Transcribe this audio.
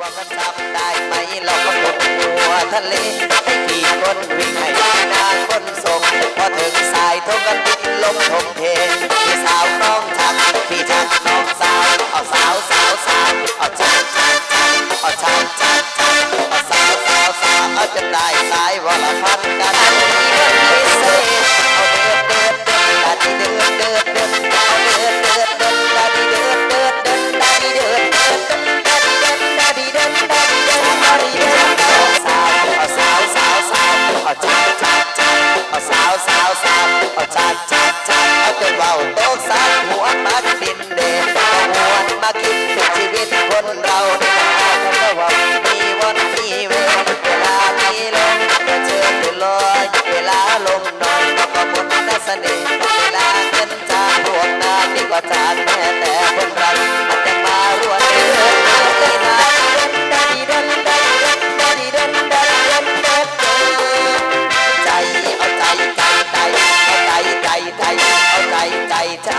ว่ามันทำได้ไหมเราก็กดหัวทะเลให้ขี่คนวิ่งให้นานคนส่งพอถึงสายทงกันติดลมทงเทพี่สาวต้องทักพี่ทักน้องสาวเอาสาวสาวสาวเอาชักชักชักเอาชักชักชักเอาสาวสาวสาวเอาจะได้สายวรพัฒน์ house, house. tight.